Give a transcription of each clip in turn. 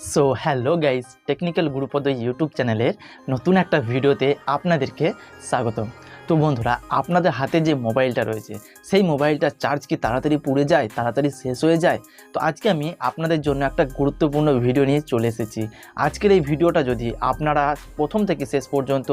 So hello guys technical Gurupada YouTube চ্যানেলের নতুন একটা ভিডিওতে আপনাদেরকে স্বাগতম। তো বন্ধুরা, আপনাদের হাতে যে মোবাইলটা রয়েছে, সেই মোবাইলটার চার্জ কি তাড়াতাড়ি পুড়ে যায়, তাড়াতাড়ি শেষ হয়ে যায়? তো আজকে আমি আপনাদের জন্য একটা গুরুত্বপূর্ণ ভিডিও নিয়ে চলে এসেছি। আজকের এই ভিডিওটা যদি আপনারা প্রথম থেকে শেষ পর্যন্ত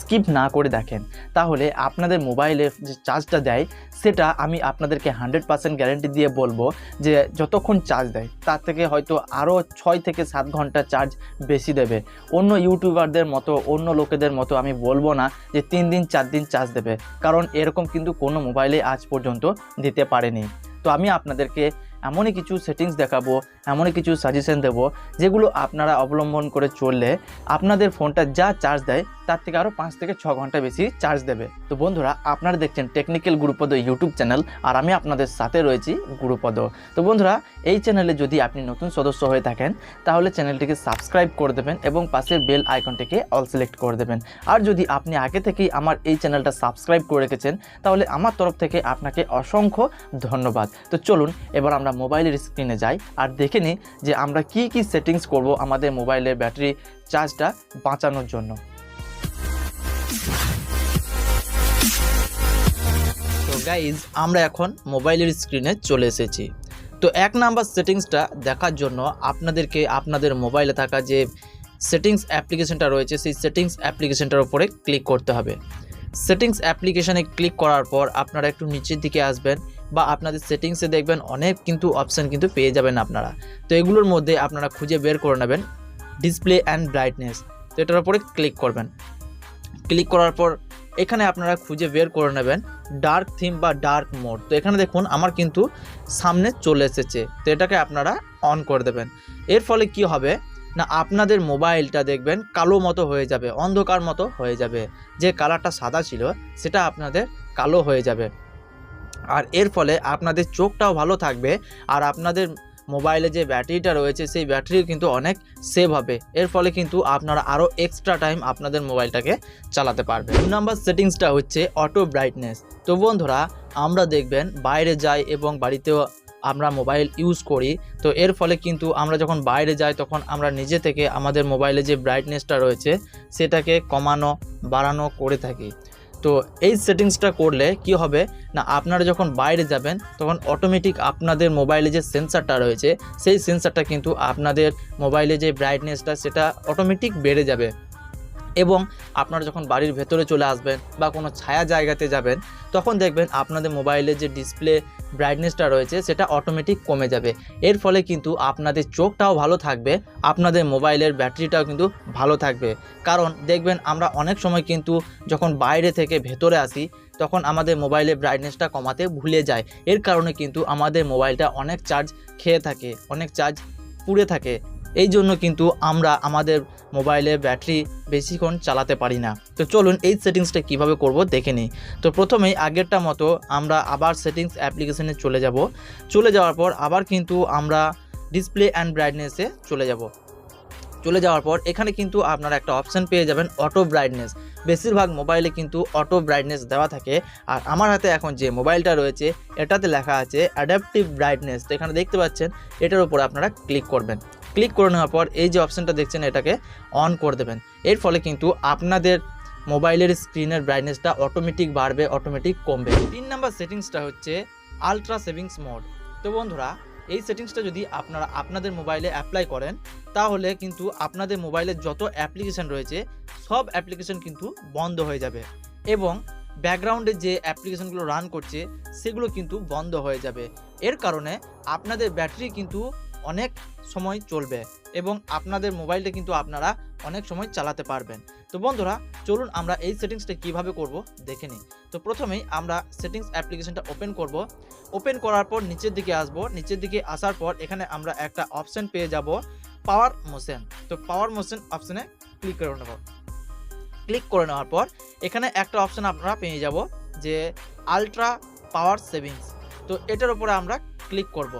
স্কিপ না করে দেখেন, তাহলে আপনাদের মোবাইলে যে চার্জটা দেয়, সেটা আমি আপনাদেরকে হান্ড্রেড পার্সেন্ট গ্যারেন্টি দিয়ে বলব যে যতক্ষণ চার্জ দেয়, তার থেকে হয়তো আরও ছয় থেকে সাত ঘণ্টা চার্জ বেশি দেবে। অন্য ইউটিউবারদের মতো, অন্য লোকেদের মতো আমি বলব না যে তিন দিন, চার দিন চার্জ দেবে। কারণ এরকম কিন্তু কোনো মোবাইলে আজ পর্যন্ত দিতে পারেনি। তো আমি আপনাদেরকে এমনই কিছু সেটিংস দেখাবো, এমনই কিছু সাজেশন দেবো, যেগুলো আপনারা অবলম্বন করে চললে আপনাদের ফোনটা যা চার্জ দেয় তার থেকে আরও পাঁচ থেকে ছ ঘণ্টা বেশি চার্জ দেবে। তো বন্ধুরা, আপনারা দেখছেন টেকনিক্যাল গুরুপদ ইউটিউব চ্যানেল আর আমি আপনাদের সাথে রয়েছি গুরুপদ তো বন্ধুরা, এই চ্যানেলে যদি আপনি নতুন সদস্য হয়ে থাকেন, তাহলে চ্যানেলটিকে সাবস্ক্রাইব করে দেবেন এবং পাশের বেল আইকনটিকে অল সিলেক্ট করে দেবেন। আর যদি আপনি আগে থেকেই আমার এই চ্যানেলটা সাবস্ক্রাইব করে রেখেছেন, তাহলে আমার তরফ থেকে আপনাকে অসংখ্য ধন্যবাদ। তো চলুন, এবার আমরা মোবাইলের স্ক্রিনে যাই, আর দেখে নিই যে আমরা কি কি সেটিংস করব আমাদের মোবাইলের ব্যাটারি চার্জটা বাঁচানোর জন্য। গাইজ আমরা এখন মোবাইলের স্ক্রিনে চলে এসেছি। তো এক নাম্বার সেটিংসটা দেখার জন্য আপনাদেরকে আপনাদের মোবাইলে থাকা যে সেটিংস অ্যাপ্লিকেশনটা রয়েছে, সেই সেটিংস অ্যাপ্লিকেশনটার উপরে ক্লিক করতে হবে। সেটিংস অ্যাপ্লিকেশানে ক্লিক করার পর আপনারা একটু নিচের দিকে আসবেন বা আপনাদের সেটিংসে দেখবেন অনেক কিন্তু অপশান কিন্তু পেয়ে যাবেন আপনারা। তো এগুলোর মধ্যে আপনারা খুঁজে বের করে নেবেন ডিসপ্লে অ্যান্ড ব্রাইটনেস। তো এটার উপরে ক্লিক করবেন। ক্লিক করার পর এখানে আপনারা খুঁজে বের করে নেবেন ডার্ক থিম বা ডার্ক মোড তো এখানে দেখুন, আমার কিন্তু সামনে চলে এসেছে। তো এটাকে আপনারা অন করে দেবেন। এর ফলে কি হবে? না, আপনাদের মোবাইলটা দেখবেন কালো মতো হয়ে যাবে, অন্ধকার মতো হয়ে যাবে। যে কালারটা সাদা ছিল, সেটা আপনাদের কালো হয়ে যাবে। আর এর ফলে আপনাদের চোখটাও ভালো থাকবে, আর আপনাদের মোবাইলে যে ব্যাটারিটা রয়েছে, সেই ব্যাটারিও কিন্তু অনেক সেভ হবে। এর ফলে কিন্তু আপনারা আরও এক্সট্রা টাইম আপনাদের মোবাইলটাকে চালাতে পারবেন। দু নাম্বার সেটিংসটা হচ্ছে অটো ব্রাইটনেস তো বন্ধুরা, আমরা দেখবেন বাইরে যাই এবং বাড়িতেও আমরা মোবাইল ইউজ করি, তো এর ফলে কিন্তু আমরা যখন বাইরে যাই, তখন আমরা নিজে থেকে আমাদের মোবাইলে যে ব্রাইটনেসটা রয়েছে, সেটাকে কমানো, বাড়ানো করে থাকি। তো এই সেটিংসটা করলে কি হবে? না, আপনারা যখন বাইরে যাবেন, তখন অটোমেটিক আপনাদের মোবাইলে যে সেন্সারটা রয়েছে, সেই সেন্সারটা কিন্তু আপনাদের মোবাইলে যে ব্রাইটনেসটা সেটা অটোমেটিক বেড়ে যাবে। এবং আপনারা যখন বাড়ির ভেতরে চলে আসবেন বা কোনো ছায়া জায়গাতে যাবেন, তখন দেখবেন আপনাদের মোবাইলে যে ডিসপ্লে ব্রাইটনেসটা রয়েছে, সেটা অটোমেটিক কমে যাবে। এর ফলে কিন্তু আপনাদের চোখটাও ভালো থাকবে, আপনাদের মোবাইলের ব্যাটারিটাও কিন্তু ভালো থাকবে। কারণ দেখবেন, আমরা অনেক সময় কিন্তু যখন বাইরে থেকে ভেতরে আসি, তখন আমাদের মোবাইলের ব্রাইটনেসটা কমাতে ভুলে যায়। এর কারণে কিন্তু আমাদের মোবাইলটা অনেক চার্জ খেয়ে থাকে, অনেক চার্জ পুড়ে থাকে। এই জন্য কিন্তু আমরা আমাদের মোবাইলে ব্যাটারি বেশিক্ষণ চালাতে পারি না। তো চলুন এই সেটিংসটা কীভাবে করব দেখে নিই। তো প্রথমেই আগেরটা মতো আমরা আবার সেটিংস অ্যাপ্লিকেশনে চলে যাব। চলে যাওয়ার পর আবার কিন্তু আমরা ডিসপ্লে অ্যান্ড ব্রাইটনেসে চলে যাব। চলে যাওয়ার পর এখানে কিন্তু আপনারা একটা অপশান পেয়ে যাবেন অটো ব্রাইটনেস। বেশিরভাগ মোবাইলে কিন্তু অটো ব্রাইটনেস দেওয়া থাকে। আর আমার হাতে এখন যে মোবাইলটা রয়েছে, এটাতে লেখা আছে অ্যাডাপটিভ ব্রাইটনেস। তো এখানে দেখতে পাচ্ছেন, এটার উপর আপনারা ক্লিক করবেন। ক্লিক করে নেওয়ার পর এই যে অপশানটা দেখছেন, এটাকে অন করে দেবেন। এর ফলে কিন্তু আপনাদের মোবাইলের স্ক্রিনের ব্রাইটনেসটা অটোমেটিক বাড়বে অটোমেটিক কমবে। তিন নাম্বার সেটিংসটা হচ্ছে আলট্রা সেভিংস মোড তো বন্ধুরা, এই সেটিংসটা যদি আপনারা আপনাদের মোবাইলে অ্যাপ্লাই করেন, তাহলে কিন্তু আপনাদের মোবাইলের যত অ্যাপ্লিকেশন রয়েছে, সব অ্যাপ্লিকেশন কিন্তু বন্ধ হয়ে যাবে এবং ব্যাকগ্রাউন্ডে যে অ্যাপ্লিকেশনগুলো রান করছে, সেগুলো কিন্তু বন্ধ হয়ে যাবে। এর কারণে আপনাদের ব্যাটারি কিন্তু অনেক সময় চলবে এবং আপনাদের মোবাইলটা কিন্তু আপনারা অনেক সময় চালাতে পারবেন। তো বন্ধুরা, চলুন আমরা এই সেটিংসটা কীভাবে করব দেখে নিই। তো প্রথমেই আমরা সেটিংস অ্যাপ্লিকেশনটা ওপেন করব। ওপেন করার পর নিচের দিকে আসব। নিচের দিকে আসার পর এখানে আমরা একটা অপশন পেয়ে যাব, পাওয়ার মোশন। তো পাওয়ার মোশন অপশনে ক্লিক করে নেব। ক্লিক করে নেওয়ার পর এখানে একটা অপশন আপনারা পেয়ে যাব যে আলট্রা পাওয়ার সেভিংস। তো এটার উপরে আমরা ক্লিক করব।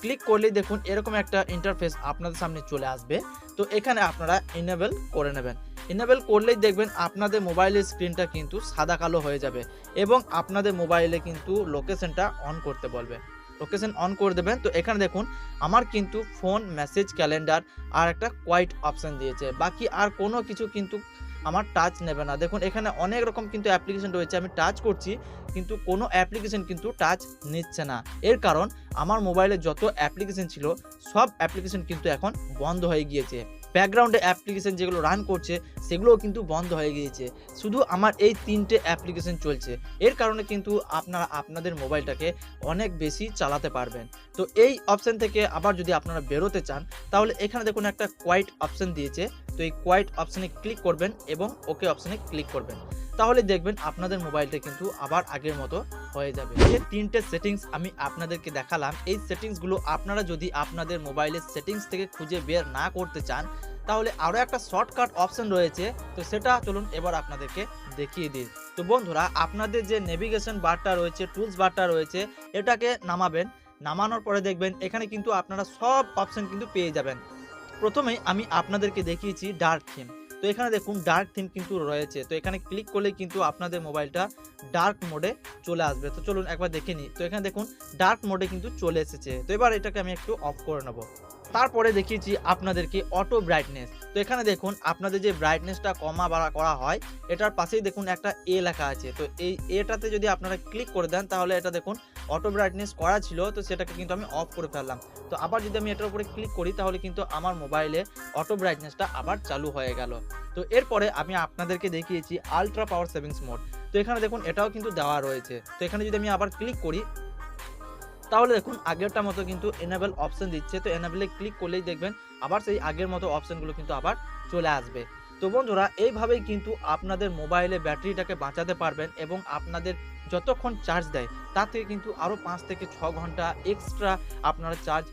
ক্লিক করলেই দেখুন এরকম একটা ইন্টারফেস আপনাদের সামনে চলে আসবে। তো এখানে আপনারা ইনেবল করে নেবেন। ইনেবল করলেই দেখবেন আপনাদের মোবাইলের স্ক্রিনটা কিন্তু সাদা কালো হয়ে যাবে এবং আপনাদের মোবাইলে কিন্তু লোকেশনটা অন করতে বলবে। লোকেশন অন করে দেবেন। তো এখানে দেখুন আমার কিন্তু ফোন মেসেজ ক্যালেন্ডার আর একটা কোয়াইট অপশান দিয়েছে। বাকি আর কোনো কিছু কিন্তু আমার টাচ নেবে না। দেখুন, এখানে অনেক রকম কিন্তু অ্যাপ্লিকেশন রয়েছে, আমি টাচ করছি, কিন্তু কোনো অ্যাপ্লিকেশন কিন্তু টাচ নিচ্ছে না। এর কারণ, আমার মোবাইলে যত অ্যাপ্লিকেশন ছিল, সব অ্যাপ্লিকেশন কিন্তু এখন বন্ধ হয়ে গিয়েছে। ব্যাকগ্রাউন্ডে অ্যাপ্লিকেশন যেগুলো রান করছে, সেগুলোও কিন্তু বন্ধ হয়ে গিয়েছে। শুধু আমার এই তিনটে অ্যাপ্লিকেশন চলছে। এর কারণে কিন্তু আপনারা, আপনাদের মোবাইলটাকে অনেক বেশি চালাতে পারবেন। তো এই অপশান থেকে আবার যদি আপনারা বেরোতে চান, তাহলে এখানে দেখুন একটা কোয়াইট অপশান দিয়েছে। তো এই কোয়াইট অপশনে ক্লিক করবেন এবং ওকে অপশনে ক্লিক করবেন। তাহলে দেখবেন আপনাদের মোবাইলটা কিন্তু আবার আগের মতো হয়ে যাবে। যে তিনটে সেটিংস আমি আপনাদেরকে দেখালাম, এই সেটিংসগুলো আপনারা যদি আপনাদের মোবাইলের সেটিংস থেকে খুঁজে বের না করতে চান, তাহলে আরও একটা শর্টকাট অপশন রয়েছে। তো সেটা চলুন এবার আপনাদেরকে দেখিয়ে দিই। তো বন্ধুরা, আপনাদের যে নেভিগেশন বারটা রয়েছে টুলস বারটা রয়েছে, এটাকে নামাবেন। নামানোর পরে দেখবেন এখানে কিন্তু আপনারা সব অপশন কিন্তু পেয়ে যাবেন। প্রথমেই আমি আপনাদেরকে দেখিয়েছি ডার্ক থিম তো এখানে দেখুন ডার্ক থিম কিন্তু রয়েছে। তো এখানে ক্লিক করলে কিন্তু আপনাদের মোবাইলটা ডার্ক মোডে চলে আসবে। তো চলুন একবার দেখে নিই। তো এখানে দেখুন ডার্ক মোডে কিন্তু চলে এসেছে। তো এবার এটাকে আমি একটু অফ করে নেব। তারপরে দেখিয়েছি আপনাদেরকে অটো ব্রাইটনেস তো এখানে দেখুন, আপনাদের যে ব্রাইটনেসটা কমা বাড়া করা হয়, এটার পাশেই দেখুন একটা এ লেখা আছে। তো এই এটাতে যদি আপনারা ক্লিক করে দেন, তাহলে এটা দেখুন অটো ব্রাইটনেস করা ছিল, তো সেটাকে কিন্তু আমি অফ করে ফেললাম। তো আবার যদি আমি এটার উপরে ক্লিক করি, তাহলে কিন্তু আমার মোবাইলে অটো ব্রাইটনেসটা আবার চালু হয়ে গেল। তো এরপরে আমি আপনাদেরকে দেখিয়েছি আলট্রা পাওয়ার সেভিংস মোড তো এখানে দেখুন, এটাও কিন্তু দেওয়া রয়েছে। তো এখানে যদি আমি আবার ক্লিক করি, তাহলে দেখুন, আগেরটা মতো কিন্তু এনাবেল অপশন দিচ্ছে। তো এনাবেলে ক্লিক করলেই দেখবেন, আবার সেই আগের মতো অপশনগুলো কিন্তু আবার চলে আসবে। তো বন্ধুরা, এইভাবেই কিন্তু আপনাদের মোবাইলে ব্যাটারিটাকে বাঁচাতে পারবেন এবং আপনাদের যতক্ষণ চার্জ দেয়, তার থেকে কিন্তু আরও পাঁচ থেকে ছ ঘণ্টা এক্সট্রা আপনারা চার্জ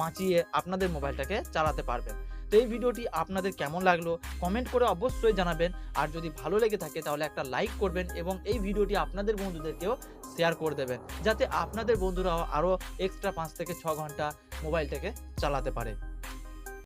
বাঁচিয়ে আপনাদের মোবাইলটাকে চালাতে পারবেন। তো এই ভিডিওটি আপনাদের কেমন লাগল কমেন্ট করে অবশ্যই জানাবেন। আর যদি ভালো লেগে থাকে, তাহলে একটা লাইক করবেন এবং এই ভিডিওটি আপনাদের বন্ধুদেরকেও শেয়ার করে দেবেন, যাতে আপনাদের বন্ধুরাও আরও এক্সট্রা পাঁচ থেকে ছ ঘণ্টা মোবাইলটাকে চালাতে পারে।